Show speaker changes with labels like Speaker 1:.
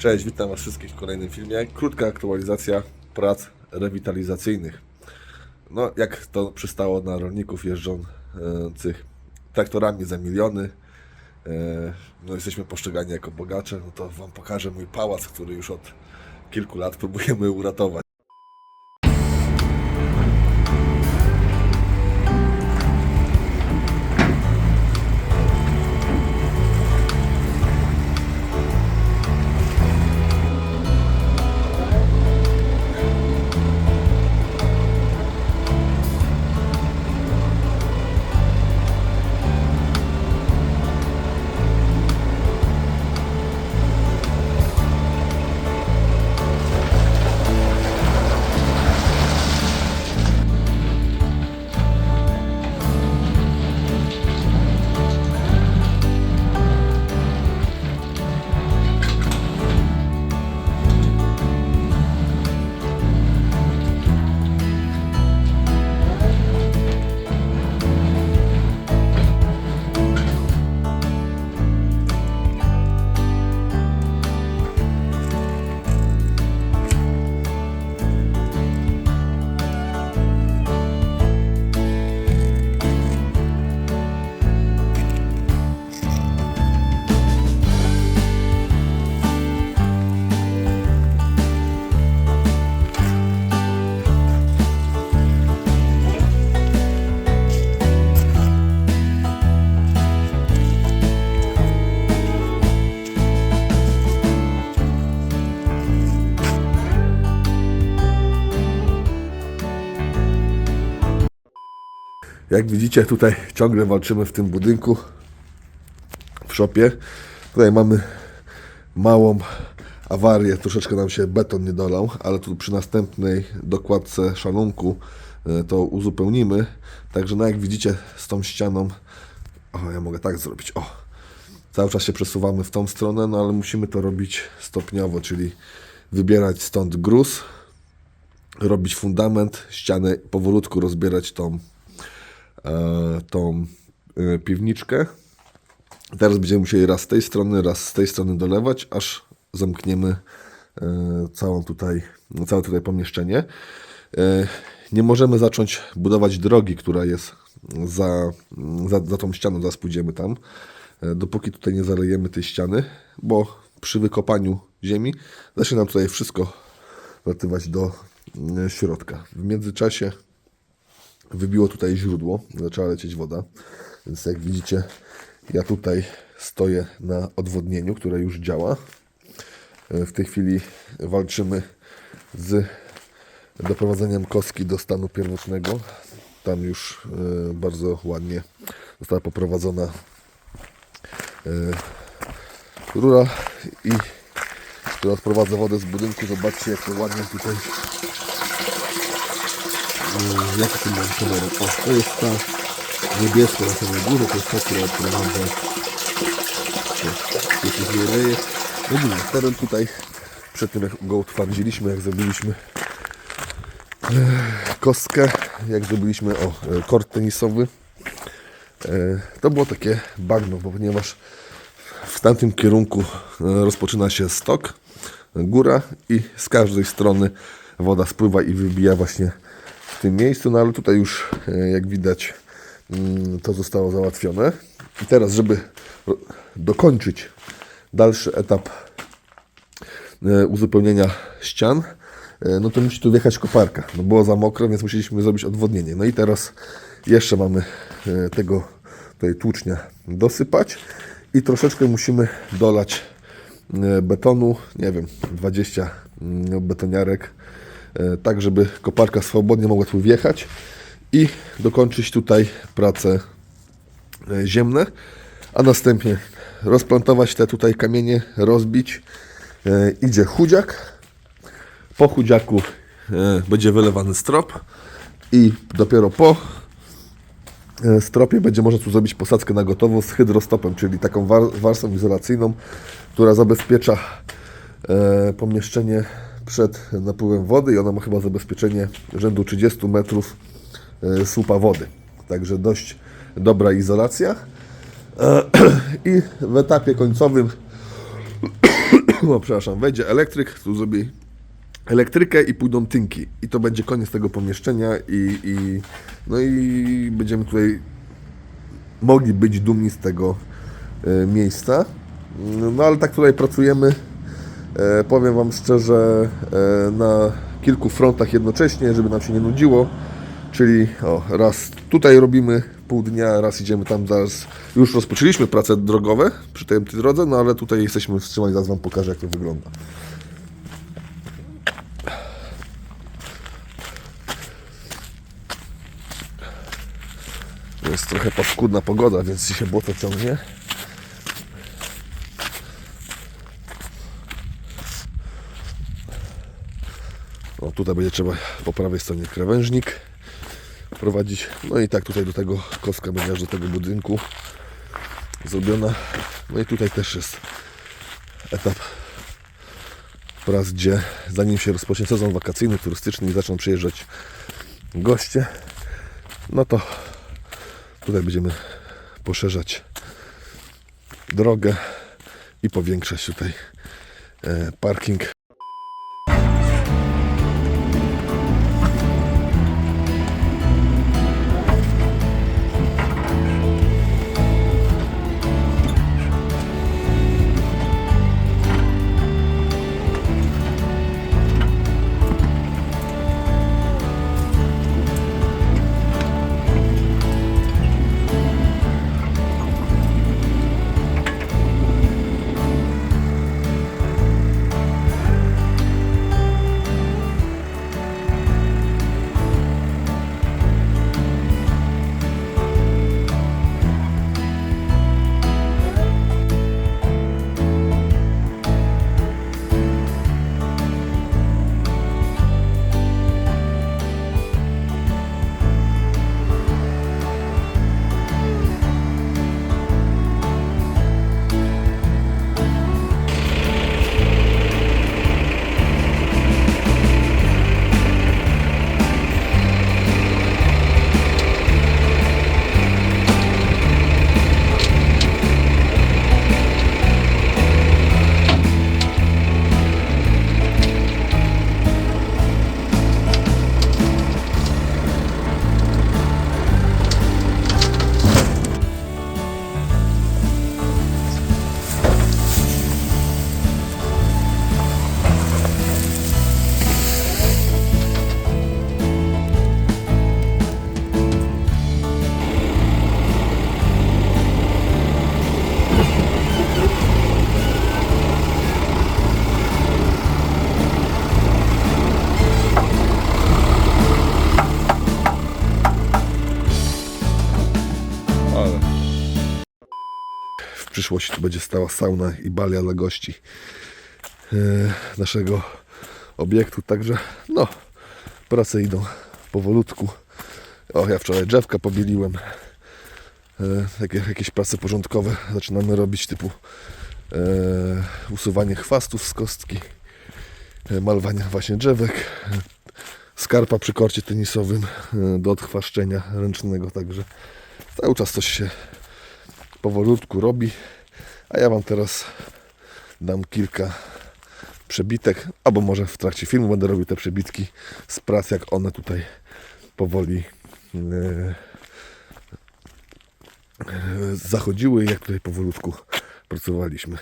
Speaker 1: Cześć, witam Was wszystkich w kolejnym filmie. Krótka aktualizacja prac rewitalizacyjnych. No, jak to przystało na rolników jeżdżących traktorami za miliony. E, No, jesteśmy postrzegani jako bogacze. No to Wam pokażę mój pałac, który już od kilku lat próbujemy uratować. Jak widzicie, tutaj ciągle walczymy w tym budynku, w szopie. Tutaj mamy małą awarię, troszeczkę nam się beton nie dolał, ale tu przy następnej dokładce szalunku e, to uzupełnimy. Także no jak widzicie z tą ścianą, o ja mogę tak zrobić, o, cały czas się przesuwamy w tą stronę, no ale musimy to robić stopniowo, czyli wybierać stąd gruz, robić fundament, ścianę powolutku rozbierać tą tą e, piwniczkę. Teraz będziemy musieli raz z tej strony, raz z tej strony dolewać, aż zamkniemy e, całą tutaj, całe tutaj pomieszczenie. E, Nie możemy zacząć budować drogi, która jest za, za, za tą ścianą, zaraz pójdziemy tam, e, dopóki tutaj nie zalejemy tej ściany, bo przy wykopaniu ziemi zacznie nam tutaj wszystko latywać do e, środka. W międzyczasie wybiło tutaj źródło, zaczęła lecieć woda, więc jak widzicie, ja tutaj stoję na odwodnieniu, które już działa. E, W tej chwili walczymy z doprowadzeniem kostki do stanu pierwotnego. Tam już e, bardzo ładnie została poprowadzona e, rura i która odprowadza wodę z budynku. Zobaczcie, jak to ładnie tutaj jaki tu mam kamerę? O, to jest ta niebieska na samej górze, to jest ta, która odprowadza jeśli się leje. No nie, teren tutaj przed tym jak go utwardziliśmy, jak zrobiliśmy e, kostkę, jak zrobiliśmy o, e, kort tenisowy, e, to było takie bagno, bo ponieważ w tamtym kierunku e, rozpoczyna się stok, góra i z każdej strony woda spływa i wybija właśnie w tym miejscu, no ale tutaj już e, jak widać mm, to zostało załatwione. I teraz, żeby dokończyć dalszy etap e, uzupełnienia ścian, e, no to musi tu wjechać koparka. No było za mokro, więc musieliśmy zrobić odwodnienie. No i teraz jeszcze mamy tego tutaj tłucznia dosypać i troszeczkę musimy dolać betonu, nie wiem, 20 mm, betoniarek, tak żeby koparka swobodnie mogła tu wjechać i dokończyć tutaj prace e, ziemne, a następnie rozplantować te tutaj kamienie, rozbić. E, idzie chudziak. Po chudziaku e, będzie wylewany strop i dopiero po e, stropie będzie można tu zrobić posadzkę na gotowo z hydrostopem, czyli taką war- warstwą izolacyjną, która zabezpiecza e, pomieszczenie przed napływem wody i ona ma chyba zabezpieczenie rzędu 30 metrów e, słupa wody. Także dość dobra izolacja. E, I w etapie końcowym no, przepraszam, wejdzie elektryk, tu zrobi elektrykę i pójdą tynki. I to będzie koniec tego pomieszczenia i, i no i będziemy tutaj mogli być dumni z tego e, miejsca. No ale tak tutaj pracujemy. E, powiem Wam szczerze, e, na kilku frontach jednocześnie, żeby nam się nie nudziło. Czyli o, raz tutaj robimy pół dnia, raz idziemy tam zaraz. Już rozpoczęliśmy prace drogowe przy tej drodze, no ale tutaj jesteśmy wstrzymani, zaraz Wam pokażę jak to wygląda. Jest trochę paskudna pogoda, więc się błoto ciągnie. Tutaj będzie trzeba po prawej stronie krawężnik prowadzić. No i tak tutaj do tego kostka będzie aż do tego budynku zrobiona. No i tutaj też jest etap prac, gdzie zanim się rozpocznie sezon wakacyjny, turystyczny i zaczną przyjeżdżać goście, no to tutaj będziemy poszerzać drogę i powiększać tutaj e, parking. Ale w przyszłości tu będzie stała sauna i balia dla gości e, naszego obiektu. Także no, prace idą powolutku. O, ja wczoraj drzewka pobieliłem. E, takie, jakieś prace porządkowe zaczynamy robić typu e, usuwanie chwastów z kostki, e, malowanie właśnie drzewek, e, skarpa przy korcie tenisowym e, do odchwaszczenia ręcznego, także cały czas coś się powolutku robi, a ja Wam teraz dam kilka przebitek, albo może w trakcie filmu będę robił te przebitki z prac, jak one tutaj powoli e, zachodziły jak tutaj powolutku pracowaliśmy.